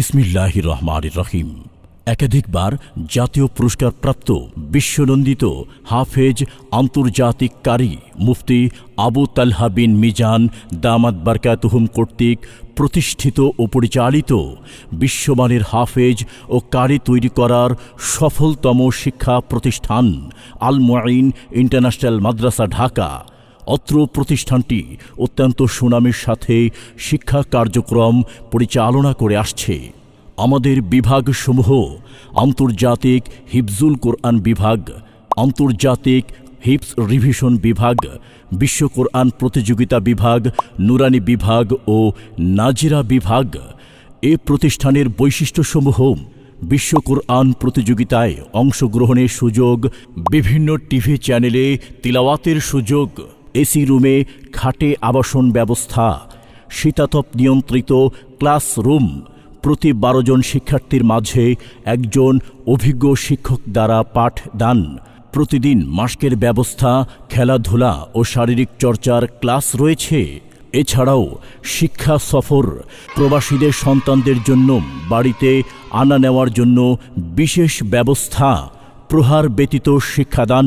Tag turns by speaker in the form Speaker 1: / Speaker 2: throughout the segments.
Speaker 1: বিসমিল্লাহ রহমান রহিম একাধিকবার জাতীয় পুরস্কারপ্রাপ্ত বিশ্বনন্দিত হাফেজ আন্তর্জাতিক কারি মুফতি আবু তালহা বিন মিজান দামাত বারকাতুহুম কর্তৃক প্রতিষ্ঠিত ও পরিচালিত বিশ্বমানের হাফেজ ও কারি তৈরি করার সফলতম শিক্ষা প্রতিষ্ঠান আল মুআইন ইন্টারন্যাশনাল মাদ্রাসা ঢাকা। অত্র প্রতিষ্ঠানটি অত্যন্ত সুনামের সাথে শিক্ষা কার্যক্রম পরিচালনা করে আসছে। আমাদের বিভাগসমূহ আন্তর্জাতিক হিফজুল কোরআন বিভাগ, আন্তর্জাতিক হিপস রিভিশন বিভাগ, বিশ্ব কোরআন প্রতিযোগিতা বিভাগ, নুরানি বিভাগ ও নাজিরা বিভাগ। এ প্রতিষ্ঠানের বৈশিষ্ট্যসমূহ বিশ্ব কোরআন প্রতিযোগিতায় অংশগ্রহণের সুযোগ, বিভিন্ন টিভি চ্যানেলে তিলাওয়াতের সুযোগ এসি রুমে খাটে আবাসন ব্যবস্থা, শীতাতপ নিয়ন্ত্রিত ক্লাসরুম প্রতি বারো জন শিক্ষার্থীর মাঝে একজন অভিজ্ঞ শিক্ষক দ্বারা পাঠদান, প্রতিদিন মাস্কের ব্যবস্থা, খেলাধুলা ও শারীরিক চর্চার ক্লাস রয়েছে। এছাড়াও শিক্ষা সফর, প্রবাসীদের সন্তানদের জন্য বাড়িতে আনা নেওয়ার জন্য বিশেষ ব্যবস্থা প্রহার ব্যতীত শিক্ষাদান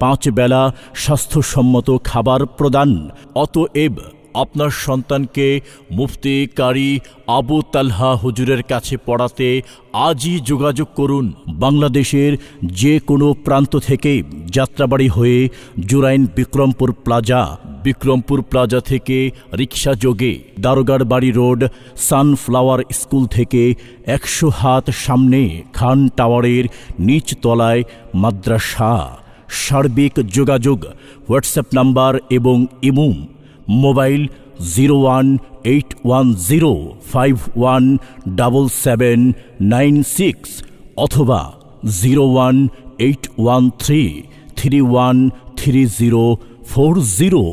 Speaker 1: পাঁচ বেলা স্বাস্থ্যসম্মত খাবার প্রদান অতএব আপনার সন্তানকে মুফতি, কারি আবু তালহা হুজুরের কাছে পড়াতে আজই যোগাযোগ করুন বাংলাদেশের যে কোনো প্রান্ত থেকে যাত্রাবাড়ি হয়ে জুরাইন বিক্রমপুর প্লাজা বিক্রমপুর প্লাজা থেকে রিক্সা যোগে দারোগার বাড়ি রোড, সানফ্লাওয়ার স্কুল থেকে একশো হাত সামনে খান টাওয়ারের নিচ তলায় মাদ্রাসা। সার্বিক যোগাযোগ, হোয়াটসঅ্যাপ নাম্বার এবং ইমুম mobile zero one eight one zero five one double seven nine six অথবা zero one eight one three three one three zero four zero.